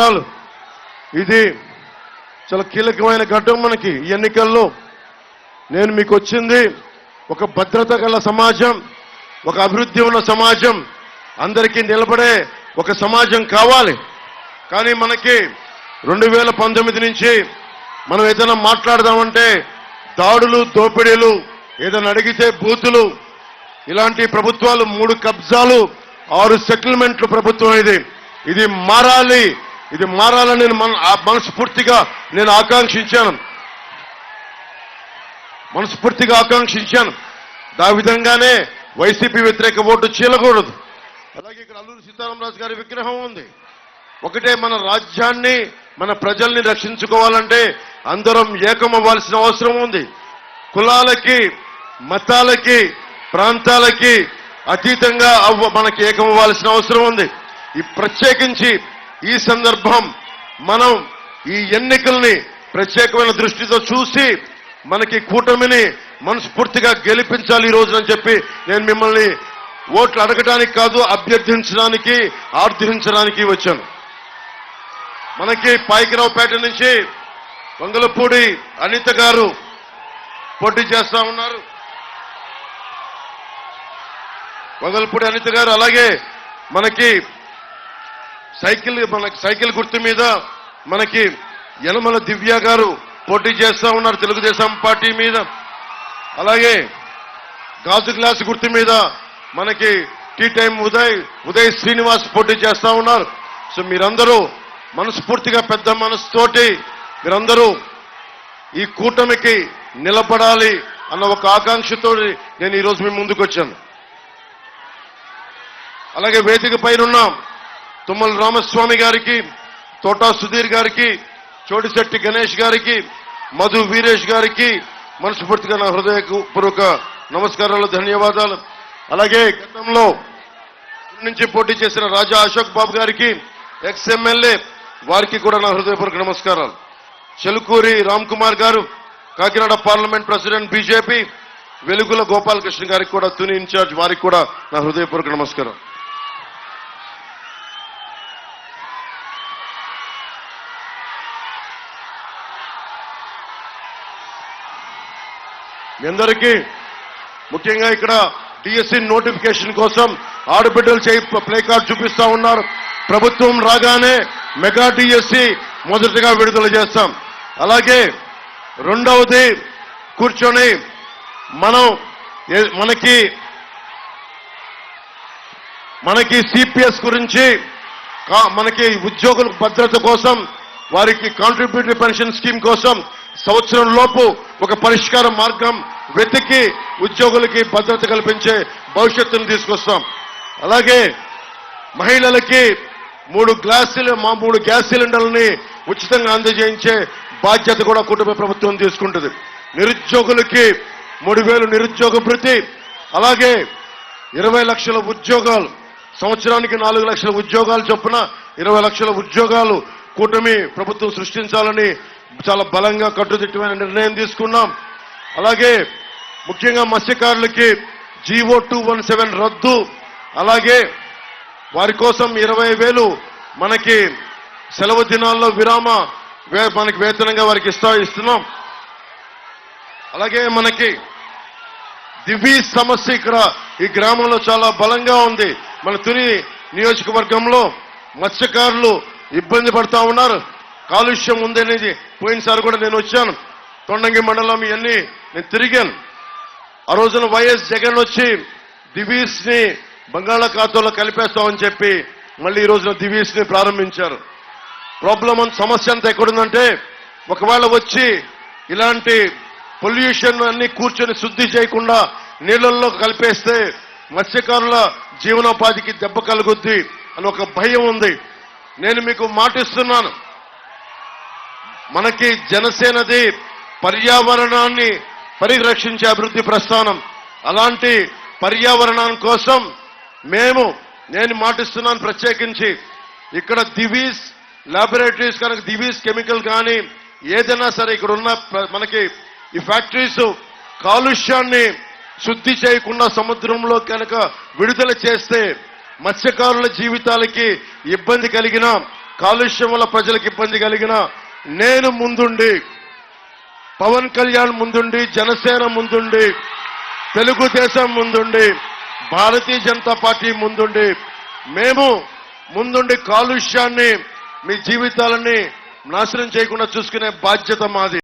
ఇది చాలా కీలకమైన ఘట్టం మనకి ఈ ఎన్నికల్లో. నేను మీకు వచ్చింది ఒక భద్రత గల సమాజం ఒక అభివృద్ధి ఉన్న సమాజం. అందరికీ నిలబడే ఒక సమాజం కావాలి. కానీ మనకి రెండు వేల పంతొమ్మిది నుంచి మనం ఏదైనా మాట్లాడదామంటే దాడులు దోపిడీలు ఏదైనా అడిగితే బూతులు. ఇలాంటి ప్రభుత్వాలు మూడు కబ్జాలు ఆరు సెటిల్మెంట్లు ప్రభుత్వం ఇది. ఇది మారాలి. ఇది మారాలని నేను మన- ఆ మనస్ఫూర్తిగా నేను ఆకాంక్షించాను. మనస్ఫూర్తిగా ఆకాంక్షించాను. ఆ విధంగానే వైసీపీ వ్యతిరేక ఓటు చీలకూడదు. అలాగే ఇక్కడ అల్లూరి సీతారామరాజు గారి విగ్రహం ఉంది. ఒకటే మన రాజ్యాన్ని మన ప్రజల్ని రక్షించుకోవాలంటే అందరం ఏకమవ్వాల్సిన అవసరం ఉంది. కులాలకి మతాలకి ప్రాంతాలకి అతీతంగా అవ్వ మనకి ఏకమవ్వాల్సిన అవసరం ఉంది. ఈ ప్రత్యేకించి ఈ సందర్భం మనం ఈ ఎన్నికల్ని ప్రత్యేకమైన దృష్టితో చూసి మనకి కూటమిని మనస్ఫూర్తిగా గెలిపించాలి ఈ రోజునని చెప్పి నేను మిమ్మల్ని ఓట్లు అడగడానికి కాదు అభ్యర్థించడానికి ఆర్థించడానికి వచ్చాను. మనకి పాయికరావుపేట నుంచి వంగలపూడి అనిత గారు పోటీ చేస్తా ఉన్నారు. వంగలపూడి అనిత గారు అలాగే మనకి సైకిల్ మనకి సైకిల్ గుర్తు మీద మనకి యనమల దివ్య గారు పోటీ చేస్తా ఉన్నారు తెలుగుదేశం పార్టీ మీద. అలాగే గాజు గ్లాస్ గుర్తు మీద మనకి టీ టైం ఉదయ్ ఉదయ్ శ్రీనివాస్ పోటీ చేస్తూ ఉన్నారు. సో మీరందరూ మనస్ఫూర్తిగా పెద్ద మనసుతోటి మీరందరూ ఈ కూటమికి నిలబడాలి అన్న ఒక ఆకాంక్షతో నేను ఈరోజు మీ ముందుకు వచ్చాను అలాగే వేదిక పైన తుమ్మల రామస్వామి గారికి తోటా సుధీర్ గారికి చోటిశెట్టి గణేష్ గారికి మధు వీరేష్ గారికి మనస్ఫూర్తిగా నా హృదయపూర్వక నమస్కారాలు ధన్యవాదాలు. అలాగే గతంలో నుంచి పోటీ చేసిన రాజా అశోక్ బాబు గారికి ఎక్స్ఎమ్మెల్యే వారికి కూడా నా హృదయపూర్వక నమస్కారాలు. చెలుకూరి రామ్ కుమార్ గారు కాకినాడ పార్లమెంట్ ప్రెసిడెంట్ బీజేపీ వెలుగుల గోపాలకృష్ణ గారికి కూడా తుని ఇన్ఛార్జ్ వారికి కూడా నా హృదయపూర్వక నమస్కారం మీ అందరికీ ముఖ్యంగా ఇక్కడ డిఎస్సి నోటిఫికేషన్ కోసం ఆడబిడ్డలు చేయి ప్లే కార్డ్ చూపిస్తా ఉన్నారు. ప్రభుత్వం రాగానే మెగా డిఎస్సి మొదటగా విడుదల చేస్తాం. అలాగే రెండవది కూర్చొని మనం మనకి మనకి సిపిఎస్ గురించి మనకి ఉద్యోగుల భద్రత కోసం వారికి కాంట్రిబ్యూటరీ పెన్షన్ స్కీమ్ కోసం సంవత్సరం లోపు ఒక పరిష్కార మార్గం వెతికి ఉద్యోగులకి భద్రత కల్పించే భవిష్యత్తును తీసుకొస్తాం. అలాగే మహిళలకి మూడు గ్లాసులు మా మూడు గ్యాస్ సిలిండర్లని ఉచితంగా అందజేయించే బాధ్యత కూడా కుటుంబ ప్రభుత్వం తీసుకుంటుంది. నిరుద్యోగులకి మూడు వేలు నిరుద్యోగ భృతి అలాగే ఇరవై లక్షల ఉద్యోగాలు సంవత్సరానికి నాలుగు లక్షల ఉద్యోగాలు చొప్పున ఇరవై లక్షల ఉద్యోగాలు కూటమి ప్రభుత్వం సృష్టించాలని చాలా బలంగా కట్టుదిట్టమైన నిర్ణయం తీసుకున్నాం. అలాగే ముఖ్యంగా మత్స్యకారులకి జీవో టూ వన్ సెవెన్ రద్దు. అలాగే వారి కోసం ఇరవై వేలు మనకి సెలవు దినాల్లో విరామ వే- మనకి వేతనంగా వారికి ఇస్తా ఇస్తున్నాం. అలాగే మనకి దివీ సమస్య ఇక్కడ ఈ గ్రామంలో చాలా బలంగా ఉంది. మన తుని నియోజకవర్గంలో మత్స్యకారులు ఇబ్బంది పడతా ఉన్నారు. కాలుష్యం ఉందనేది పోయినసారి కూడా నేను వచ్చాను. తొండంగి మండలం ఇవన్నీ నేను తిరిగాను. ఆ రోజున వైఎస్ జగన్ వచ్చి దివీస్ని బంగాళాఖాతంలో కలిపేస్తామని చెప్పి మళ్ళీ ఈ రోజున దివీస్ని ప్రారంభించారు. ప్రాబ్లం అంత సమస్య అంతా ఎక్కడుందంటే ఒకవేళ వచ్చి ఇలాంటి పొల్యూషన్ అన్ని కూర్చొని శుద్ధి చేయకుండా నీళ్ళల్లో కలిపేస్తే మత్స్యకారుల జీవనోపాధికి దెబ్బ కలుగుద్ది అని ఒక భయం ఉంది. నేను మీకు మాటిస్తున్నాను. మనకి జనసేనది పర్యావరణాన్ని పరిరక్షించే అభివృద్ధి ప్రస్థానం. అలాంటి పర్యావరణం కోసం మేము నేను మాటిస్తున్నాను ప్రత్యేకించి ఇక్కడ దివీస్ లాబొరేటరీస్ కనుక దివీస్ కెమికల్ కానీ ఏదైనా సరే ఇక్కడ ఉన్న మనకి ఈ ఫ్యాక్టరీస్ కాలుష్యాన్ని శుద్ధి చేయకుండా సముద్రంలో కనుక విడుదల చేస్తే మత్స్యకారుల జీవితాలకి ఇబ్బంది కలిగిన కాలుష్యం వల్ల ప్రజలకు ఇబ్బంది కలిగిన నేను ముందుండి పవన్ కళ్యాణ్ ముందుండి జనసేన ముందుండి తెలుగుదేశం ముందుండి భారతీయ జనతా పార్టీ ముందుండి మేము ముందుండి కాలుష్యాన్ని మీ జీవితాలని నాశనం చేయకుండా చూసుకునే బాధ్యత మాది.